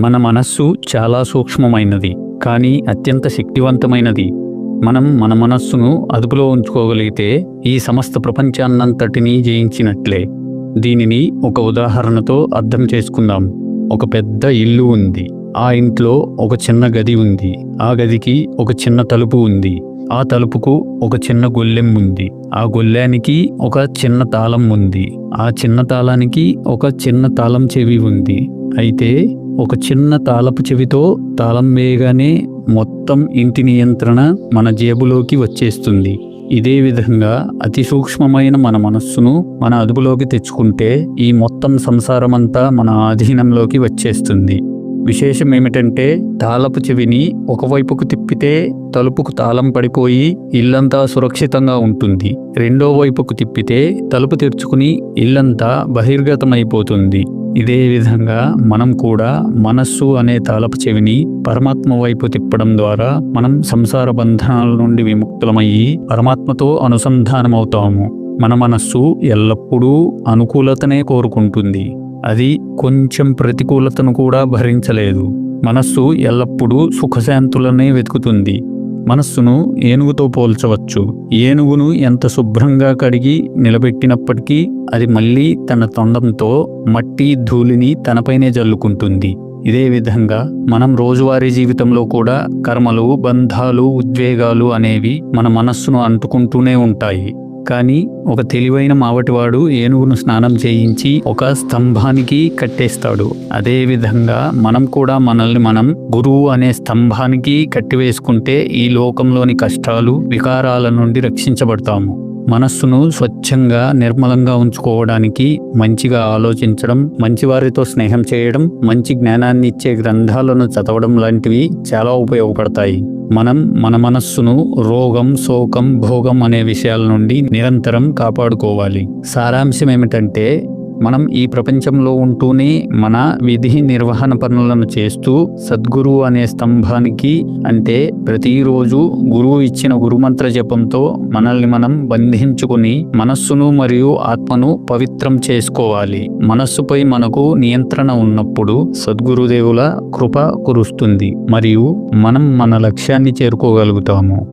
మన మనస్సు చాలా సూక్ష్మమైనది కానీ అత్యంత శక్తివంతమైనది. మనం మన మనస్సును అదుపులో ఉంచుకోగలిగితే ఈ సమస్త ప్రపంచాన్నంతటినీ జయించినట్లే. దీనిని ఒక ఉదాహరణతో అర్థం చేసుకుందాం. ఒక పెద్ద ఇల్లు ఉంది. ఆ ఇంట్లో ఒక చిన్న గది ఉంది. ఆ గదికి ఒక చిన్న తలుపు ఉంది. ఆ తలుపుకు ఒక చిన్న గొల్లెం ఉంది. ఆ గొల్లానికి ఒక చిన్న తాళం ఉంది. ఆ చిన్న తాళానికి ఒక చిన్న తాళం చెవి ఉంది. అయితే ఒక చిన్న తాళపు చెవితో తాళం వేయగానే మొత్తం ఇంటి నియంత్రణ మన జేబులోకి వచ్చేస్తుంది. ఇదే విధంగా అతి సూక్ష్మమైన మన మనస్సును మన అదుపులోకి తెచ్చుకుంటే ఈ మొత్తం సంసారమంతా మన ఆధీనంలోకి వచ్చేస్తుంది. విశేషం ఏమిటంటే తాళపు చెవిని ఒకవైపుకు తిప్పితే తలుపుకు తాళం పడిపోయి ఇల్లంతా సురక్షితంగా ఉంటుంది. రెండో వైపుకు తిప్పితే తలుపు తెరుచుకుని ఇల్లంతా బహిర్గతమైపోతుంది. ఇదే విధంగా మనం కూడా మనస్సు అనే తాళపు చెవిని పరమాత్మ వైపు తిప్పడం ద్వారా మనం సంసార బంధనాల నుండి విముక్తులమయ్యి పరమాత్మతో అనుసంధానమవుతాము. మన మనస్సు ఎల్లప్పుడూ అనుకూలతనే కోరుకుంటుంది. అది కొంచెం ప్రతికూలతను కూడా భరించలేదు. మనస్సు ఎల్లప్పుడూ సుఖశాంతులనే వెతుకుతుంది. మనస్సును ఏనుగుతో పోల్చవచ్చు. ఏనుగును ఎంత శుభ్రంగా కడిగి నిలబెట్టినప్పటికీ అది మళ్ళీ తన తొండంతో మట్టి ధూళిని తనపైనే జల్లుకుంటుంది. ఇదే విధంగా మనం రోజువారీ జీవితంలో కూడా కర్మలు బంధాలు ఉద్వేగాలు అనేవి మన మనస్సును అంటుకుంటూనే ఉంటాయి. కానీ ఒక తెలివైన మావటివాడు ఏనుగును స్నానం చేయించి ఒక స్తంభానికి కట్టేస్తాడు. అదే విధంగా మనం కూడా మనల్ని మనం గురువు అనే స్తంభానికి కట్టివేసుకుంటే ఈ లోకంలోని కష్టాలు వికారాల నుండి రక్షించబడతాము. మనస్సును స్వచ్ఛంగా నిర్మలంగా ఉంచుకోవడానికి మంచిగా ఆలోచించడం మంచివారితో స్నేహం చేయడం మంచి జ్ఞానాన్ని ఇచ్చే గ్రంథాలను చదవడం లాంటివి చాలా ఉపయోగపడతాయి. మనం మన మనస్సును రోగం శోకం భోగం అనే విషయాల నుండి నిరంతరం కాపాడుకోవాలి. సారాంశం ఏమిటంటే మనం ఈ ప్రపంచంలో ఉంటూనే మన విధి నిర్వహణ పనులను చేస్తూ సద్గురువు అనే స్తంభానికి అంటే ప్రతిరోజు గురువు ఇచ్చిన గురుమంత్ర జపంతో మనల్ని మనం బంధించుకుని మనస్సును మరియు ఆత్మను పవిత్రం చేసుకోవాలి. మనస్సుపై మనకు నియంత్రణ ఉన్నప్పుడు సద్గురుదేవుల కృప కురుస్తుంది. మరియు మనం మన లక్ష్యాన్ని చేరుకోగలుగుతాము.